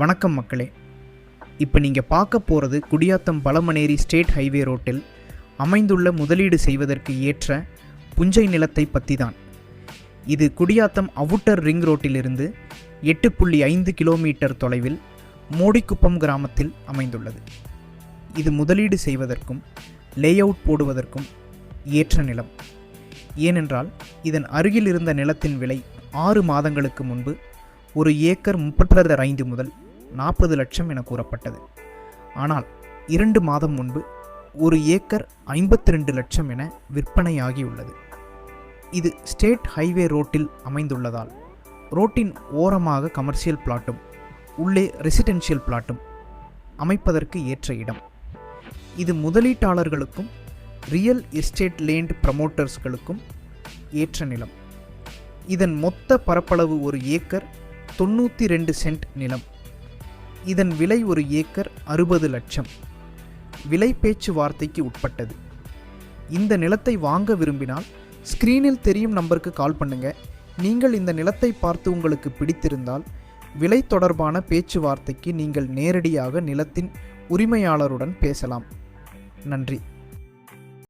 வணக்கம் மக்களே. இப்போ நீங்கள் பார்க்க போகிறது குடியாத்தம் பலமனேரி ஸ்டேட் ஹைவே ரோட்டில் அமைந்துள்ள முதலீடு செய்வதற்கு ஏற்ற புஞ்சை நிலத்தை பற்றி தான் இது குடியாத்தம் அவுட்டர் ரிங் ரோட்டிலிருந்து எட்டு புள்ளி ஐந்து கிலோமீட்டர் தொலைவில் மோடிக்குப்பம் கிராமத்தில் அமைந்துள்ளது. இது முதலீடு செய்வதற்கும் லேஅவுட் போடுவதற்கும் ஏற்ற நிலம். ஏனென்றால் இதன் அருகில் இருந்த நிலத்தின் விலை ஆறு மாதங்களுக்கு முன்பு ஒரு ஏக்கர் முப்பத்தி ஐந்து முதல் நாற்பது லட்சம் என கூறப்பட்டது. ஆனால் இரண்டு மாதம் முன்பு ஒரு ஏக்கர் ஐம்பத்தி ரெண்டு லட்சம் என விற்பனையாகியுள்ளது. இது ஸ்டேட் ஹைவே ரோட்டில் அமைந்துள்ளதால் ரோட்டின் ஓரமாக கமர்ஷியல் பிளாட்டும் உள்ளே ரெசிடென்ஷியல் பிளாட்டும் அமைப்பதற்கு ஏற்ற இடம். இது முதலீட்டாளர்களுக்கும் ரியல் எஸ்டேட் லேண்ட் ப்ரமோட்டர்ஸ்களுக்கும் ஏற்ற நிலம். இதன் மொத்த பரப்பளவு ஒரு ஏக்கர் தொண்ணூற்றி ரெண்டு சென்ட் நிலம். இதன் விலை ஒரு ஏக்கர் அறுபது லட்சம். விலை பேச்சுவார்த்தைக்கு உட்பட்டது. இந்த நிலத்தை வாங்க விரும்பினால் ஸ்க்ரீனில் தெரியும் நம்பருக்கு கால் பண்ணுங்க. நீங்கள் இந்த நிலத்தை பார்த்து உங்களுக்கு பிடித்திருந்தால் விலை தொடர்பான பேச்சுவார்த்தைக்கு நீங்கள் நேரடியாக நிலத்தின் உரிமையாளருடன் பேசலாம். நன்றி.